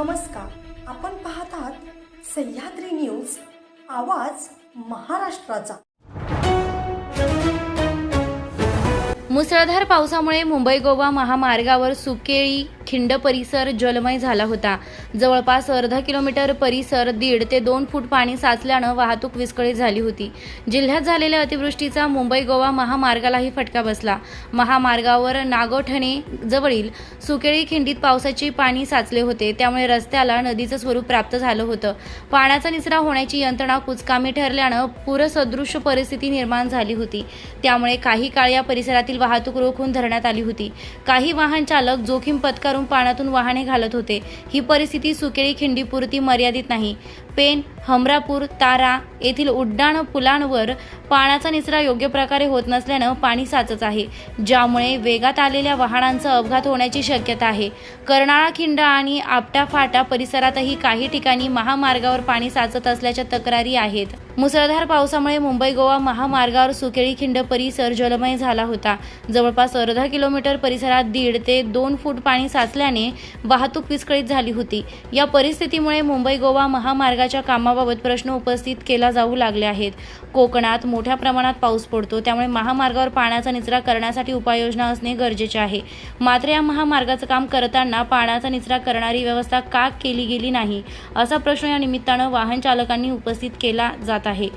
नमस्कार. आपण पाहत आहात सह्याद्री न्यूज आवाज महाराष्ट्राचा. मुसळधार पावसामुळे मुंबई गोवा महामार्गावर सुकेळी खिंड परिसर जलमय झाला होता. जवळपास अर्धा किलोमीटर परिसर दीड ते दोन फूट पाणी साचल्यानं वाहतूक विस्कळीत झाली होती. जिल्ह्यात झालेल्या अतिवृष्टीचा मुंबई गोवा महामार्गालाही फटका बसला. महामार्गावर नागोठणे जवळील सुकेळी खिंडीत पावसाची पाणी साचले होते. त्यामुळे रस्त्याला नदीचं स्वरूप प्राप्त झालं होतं. पाण्याचा निचरा होण्याची यंत्रणा कुचकामी ठरल्यानं पूरसदृश्य परिस्थिती निर्माण झाली होती. त्यामुळे काही काळ या परिसरातील वाहतूक रोखून धरण्यात आली होती. काही वाहन चालक जोखीम पत्करून पाण्यातून वाहने घालत होते. ही परिस्थिती सुकेळी खिंडीपुरती मर्यादित नाही. पेन हमरापूर तारा येथील उड्डाण पुलांवर पाण्याचा निचरा योग्य प्रकारे होत नसल्यानं पाणी साचत आहे ज्यामुळे वेगात आलेल्या वाहनांचा अपघात होण्याची शक्यता आहे. कर्नाळा खिंड आणि आपटा फाटा परिसरातही काही ठिकाणी महामार्गावर पाणी साचत असल्याच्या तक्रारी आहेत. मुसळधार पावसामुळे मुंबई गोवा महामार्गावर सुकेळी खिंड परिसर जलमय झाला होता. जवळपास अर्धा किलोमीटर परिसरात दीड ते दोन फूट पाणी असल्याने वाहतूक विस्कळीत झाली होती. या परिस्थितीमुळे मुंबई गोवा महामार्गाच्या कामाबाबत प्रश्न उपस्थित केला जाऊ लागले आहेत. कोकणात मोठ्या प्रमाणात पाऊस पडतो त्यामुळे महामार्गावर पाण्याचा निचरा करण्यासाठी उपाययोजना असणे गरजेचे आहे. मात्र या महामार्गाचं काम करताना पाण्याचा निचरा करणारी व्यवस्था का केली गेली नाही असा प्रश्न या निमित्तानं वाहन चालकांनी उपस्थित केला जात आहे.